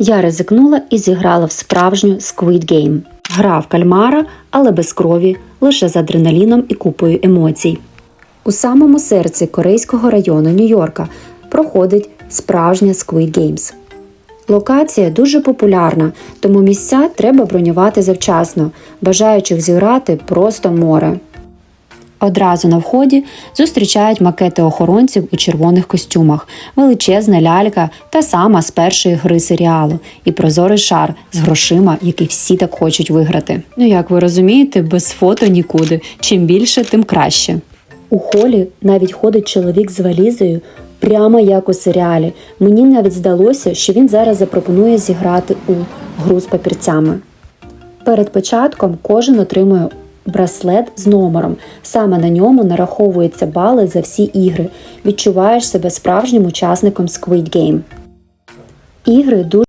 Я ризикнула і зіграла в справжню Squid Game. Гра в кальмара, але без крові, лише з адреналіном і купою емоцій. У самому серці корейського району Нью-Йорка проходить справжня Squid Games. Локація дуже популярна, тому місця треба бронювати завчасно, бажаючих зіграти просто море. Одразу на вході зустрічають макети охоронців у червоних костюмах, величезна лялька та сама з першої гри серіалу, і прозорий шар з грошима, який всі так хочуть виграти. Ну як ви розумієте, без фото нікуди. Чим більше, тим краще. У холі навіть ходить чоловік з валізою, прямо як у серіалі. Мені навіть здалося, що він зараз запропонує зіграти у гру з папірцями. Перед початком кожен отримує браслет з номером. Саме на ньому нараховуються бали за всі ігри. Відчуваєш себе справжнім учасником Squid Game. Ігри дуже